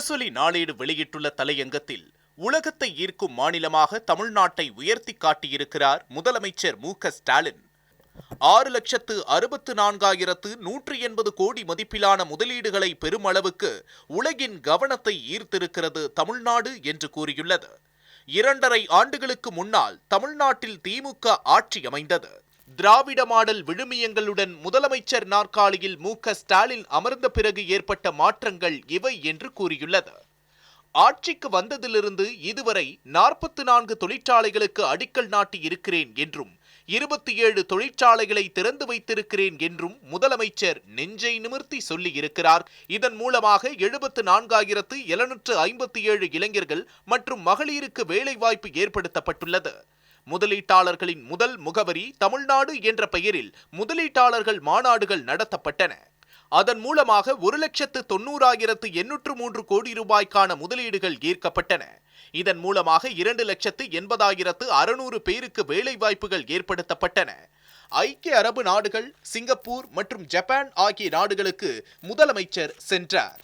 முரசொலி நாளேடு வெளியிட்டுள்ள தலையங்கத்தில் உலகத்தை ஈர்க்கும் மாநிலமாக தமிழ்நாட்டை உயர்த்தி காட்டியிருக்கிறார் முதலமைச்சர் மு க ஸ்டாலின். ஆறு லட்சத்து அறுபத்து நான்காயிரத்து நூற்றி எண்பது கோடி மதிப்பிலான முதலீடுகளை பெருமளவுக்கு உலகின் கவனத்தை ஈர்த்திருக்கிறது தமிழ்நாடு என்று கூறியுள்ளது. இரண்டரை ஆண்டுகளுக்கு முன்னால் தமிழ்நாட்டில் திமுக ஆட்சி அமைந்தது. திராவிட மாடல் விழுமியங்களுடன் முதலமைச்சர் நாற்காலியில் மு க ஸ்டாலின் அமர்ந்த பிறகு ஏற்பட்ட மாற்றங்கள் இவை என்று கூறியுள்ளது. ஆட்சிக்கு வந்ததிலிருந்து இதுவரை நாற்பத்து நான்கு தொழிற்சாலைகளுக்கு அடிக்கல் நாட்டி இருக்கிறேன் என்றும் இருபத்தி ஏழு தொழிற்சாலைகளை திறந்து வைத்திருக்கிறேன் என்றும் முதலமைச்சர் நெஞ்சை நிமிர்த்தி சொல்லியிருக்கிறார். இதன் மூலமாக எழுபத்து நான்காயிரத்து எழுநூற்று ஐம்பத்தி ஏழு இளைஞர்கள் மற்றும் மகளிருக்கு வேலைவாய்ப்பு ஏற்படுத்தப்பட்டுள்ளது. முதலீட்டாளர்களின் முதல் முகவரி தமிழ்நாடு என்ற பெயரில் முதலீட்டாளர்கள் மாநாடுகள் நடத்தப்பட்டன. அதன் மூலமாக ஒரு லட்சத்து தொண்ணூறாயிரத்து எண்ணூற்று மூன்று கோடி ரூபாய்க்கான முதலீடுகள் ஈர்க்கப்பட்டன. இதன் மூலமாக இரண்டு லட்சத்து எண்பதாயிரத்து அறுநூறு பேருக்கு வேலைவாய்ப்புகள் ஏற்படுத்தப்பட்டன. ஐக்கிய அரபு நாடுகள் சிங்கப்பூர் மற்றும் ஜப்பான் ஆகிய நாடுகளுக்கு முதலமைச்சர் சென்றார்.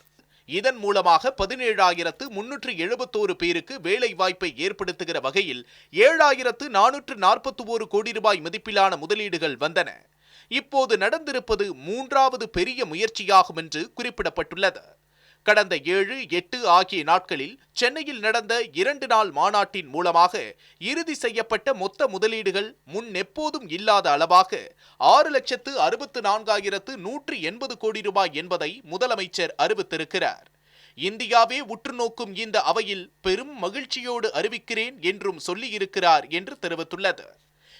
இதன் மூலமாக பதினேழாயிரத்து முன்னூற்று எழுபத்தோரு பேருக்கு வேலை வாய்ப்பை ஏற்படுத்துகிற வகையில் ஏழாயிரத்து நானூற்று நாற்பத்தி ஒரு கோடி ரூபாய் மதிப்பிலான முதலீடுகள் வந்தன. இப்போது நடந்திருப்பது மூன்றாவது பெரிய முயற்சியாகும் என்று குறிப்பிடப்பட்டுள்ளது. கடந்த ஏழு எட்டு ஆகிய நாட்களில் சென்னையில் நடந்த இரண்டு நாள் மாநாட்டின் மூலமாக இறுதி செய்யப்பட்ட மொத்த முதலீடுகள் முன் எப்போதும் இல்லாத அளவாக ஆறு லட்சத்து அறுபத்து நான்காயிரத்து நூற்றி எண்பது கோடி ரூபாய் என்பதை முதலமைச்சர் அறிவித்திருக்கிறார். இந்தியாவே உற்று நோக்கும் இந்த அவையில் பெரும் மகிழ்ச்சியோடு அறிவிக்கிறேன் என்றும் சொல்லியிருக்கிறார் என்று தெரிவித்துள்ளது.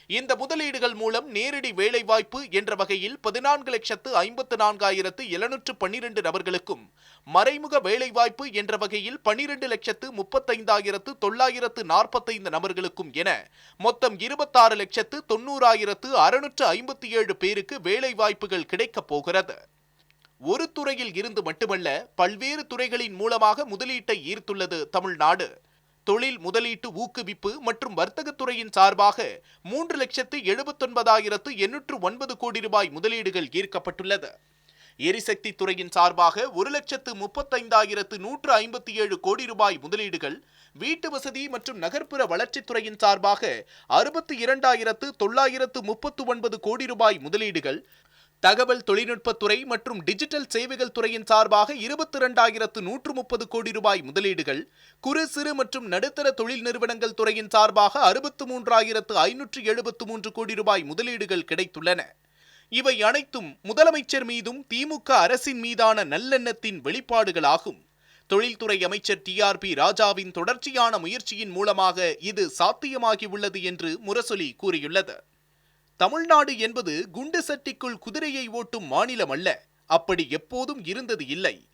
இந்த முதலீடுகள் மூலம் நேரடி வேலைவாய்ப்பு என்ற வகையில் பதினான்கு லட்சத்து ஐம்பத்து நான்காயிரத்து எழுநூற்று பன்னிரண்டு நபர்களுக்கும் மறைமுக வேலைவாய்ப்பு என்ற வகையில் பனிரெண்டு லட்சத்து முப்பத்தைந்தாயிரத்து தொள்ளாயிரத்து நாற்பத்தைந்து நபர்களுக்கும் என மொத்தம் இருபத்தாறு லட்சத்து தொண்ணூறாயிரத்து அறுநூற்று ஐம்பத்தி ஏழு பேருக்கு வேலைவாய்ப்புகள் கிடைக்கப் போகிறது. ஒரு துறையில் இருந்து மட்டுமல்ல பல்வேறு துறைகளின் மூலமாக முதலீட்டை ஈர்த்துள்ளது தமிழ்நாடு. தொழில் முதலீட்டு ஊக்குவிப்பு மற்றும் வர்த்தகத்துறையின் சார்பாக மூன்று லட்சத்து எழுபத்தொன்பதாயிரத்து எண்ணூற்று ஒன்பது கோடி ரூபாய் முதலீடுகள் ஈர்க்கப்பட்டுள்ளது. எரிசக்தி துறையின் சார்பாக ஒரு லட்சத்து முப்பத்தைந்தாயிரத்து நூற்று ஐம்பத்தி ஏழு கோடி ரூபாய் முதலீடுகள் வீட்டு வசதி மற்றும் நகர்ப்புற வளர்ச்சித்துறையின் சார்பாக அறுபத்தி இரண்டாயிரத்து தொள்ளாயிரத்து முப்பத்து ஒன்பது கோடி ரூபாய் முதலீடுகள் தகவல் தொழில்நுட்பத்துறை மற்றும் டிஜிட்டல் சேவைகள் துறையின் சார்பாக இருபத்தி இரண்டாயிரத்து நூற்று முப்பது கோடி ரூபாய் முதலீடுகள் குறு சிறு மற்றும் நடுத்தர தொழில் நிறுவனங்கள் துறையின் சார்பாக அறுபத்து மூன்றாயிரத்து ஐநூற்று எழுபத்து மூன்று கோடி ரூபாய் முதலீடுகள் கிடைத்துள்ளன. இவை அனைத்தும் முதலமைச்சர் மீதும் திமுக அரசின் மீதான நல்லெண்ணத்தின் வெளிப்பாடுகளாகும். தொழில்துறை அமைச்சர் டி ஆர் பி ராஜாவின் தொடர்ச்சியான முயற்சியின் மூலமாக இது சாத்தியமாகியுள்ளது என்று முரசொலி கூறியுள்ளது. தமிழ்நாடு என்பது குண்டு சட்டிக்குள் குதிரையை ஓட்டும் மாநிலம் அல்ல. அப்படி எப்போதும் இருந்தது இல்லை.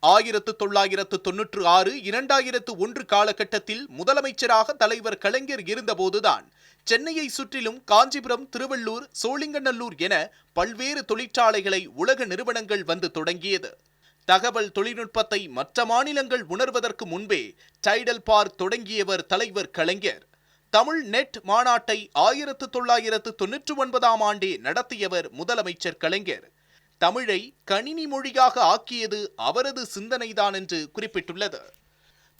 ஆயிரத்து தொள்ளாயிரத்து தொன்னூற்று ஆறு இரண்டாயிரத்து ஒன்று காலகட்டத்தில் முதலமைச்சராக தலைவர் கலைஞர் இருந்தபோதுதான் சென்னையை சுற்றிலும் காஞ்சிபுரம் திருவள்ளூர் சோழிங்கநல்லூர் என பல்வேறு தொழிற்சாலைகளை உலக நிறுவனங்கள் வந்து தொடங்கியது. தகவல் தொழில்நுட்பத்தை மற்ற மாநிலங்கள் உணர்வதற்கு முன்பே டைடல் பார்க் தொடங்கியவர் தலைவர் கலைஞர். தமிழ் நெட் மாநாட்டை ஆயிரத்து தொள்ளாயிரத்து தொன்னூற்று ஒன்பதாம் ஆண்டே நடத்தியவர் முதலமைச்சர் கலைஞர். தமிழை கணினி மொழியாக ஆக்கியது அவரது சிந்தனைதான் என்று குறிப்பிட்டுள்ளது.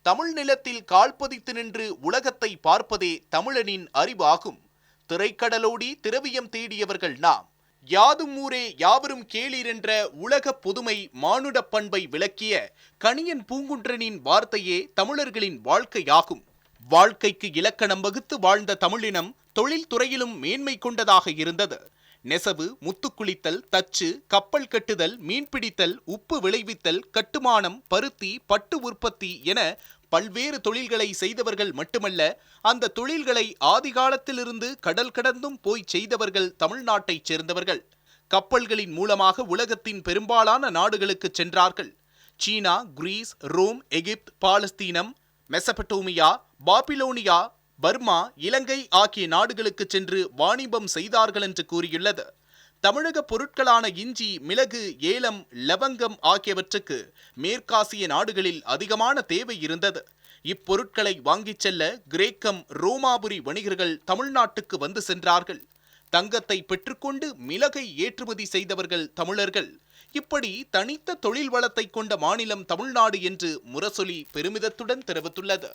தமிழ் நிலத்தில் கால்பதித்து நின்று உலகத்தை பார்ப்பதே தமிழனின் அறிவாகும். திரைக்கடலோடி திரவியம் தேடியவர்கள் நாம். யாதும் ஊரே யாவரும் கேளீர் என்ற உலக பொதுமை மானுட பண்பை விளக்கிய கணியன் பூங்குன்றனின் வார்த்தையே தமிழர்களின் வாழ்க்கையாகும். வாழ்க்கைக்கு இலக்கணம் வகுத்து வாழ்ந்த தமிழினம் தொழில் துறையிலும் மேன்மை கொண்டதாக இருந்தது. நெசவு முத்துக்குளித்தல் தச்சு கப்பல் கட்டுதல் மீன்பிடித்தல் உப்பு விளைவித்தல் கட்டுமானம் பருத்தி பட்டு உற்பத்தி என பல்வேறு தொழில்களை செய்தவர்கள் மட்டுமல்ல அந்த தொழில்களை ஆதிகாலத்திலிருந்து கடல் கடந்தும் போய் செய்தவர்கள் தமிழ்நாட்டைச் சேர்ந்தவர்கள். கப்பல்களின் மூலமாக உலகத்தின் பெரும்பாலான நாடுகளுக்கு சென்றார்கள். சீனா கிரீஸ் ரோம் எகிப்த் பாலஸ்தீனம் மெசபட்டோமியா பாபிலோனியா பர்மா இலங்கை ஆகிய நாடுகளுக்கு சென்று வாணிபம் செய்தார்கள் என்று கூறியுள்ளது. தமிழக பொருட்களான இஞ்சி மிளகு ஏலம் லவங்கம் ஆகியவற்றுக்கு மேற்காசிய நாடுகளில் அதிகமான தேவை இருந்தது. இப்பொருட்களை வாங்கிச் செல்ல கிரேக்கம் ரோமாபுரி வணிகர்கள் தமிழ்நாட்டுக்கு வந்து சென்றார்கள். தங்கத்தை பெற்றுக்கொண்டு மிளகை ஏற்றுமதி செய்தவர்கள் தமிழர்கள். இப்படி தனித்த தொழில் வளத்தை கொண்ட மாநிலம் தமிழ்நாடு என்று முரசொலி பெருமிதத்துடன் தெரிவித்துள்ளது.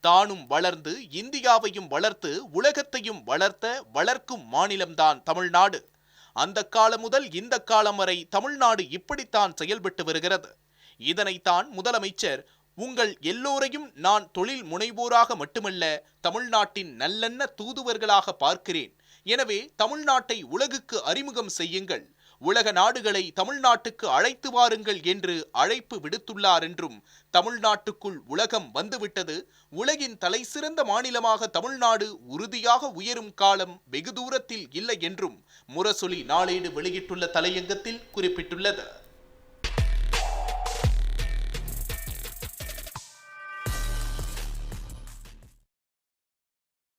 தானும் வளர்ந்து இந்தியாவையும் வளர்த்து உலகத்தையும் வளர்த்த வளர்க்கும் மாநிலம்தான் தமிழ்நாடு. அந்த காலம் முதல் இந்த காலம் வரை தமிழ்நாடு இப்படித்தான் செயல்பட்டு வருகிறது. இதனைத்தான் முதலமைச்சர் உங்கள் எல்லோரையும் நான் தொழில் முனைவோராக மட்டுமல்ல தமிழ்நாட்டின் நல்லெண்ண தூதுவர்களாக பார்க்கிறேன். எனவே தமிழ்நாட்டை உலகுக்கு அறிமுகம் செய்யுங்கள். உலக நாடுகளை தமிழ்நாட்டுக்கு அழைத்து வாருங்கள் என்று அழைப்பு விடுத்துள்ளார் என்றும் தமிழ்நாட்டுக்குள் உலகம் வந்துவிட்டது. உலகின் தலைசிறந்த மாநிலமாக தமிழ்நாடு உறுதியாக உயரும் காலம் வெகு தூரத்தில் இல்லை என்றும் முரசொலி நாளேடு வெளியிட்டுள்ள தலையங்கத்தில் குறிப்பிட்டுள்ளது.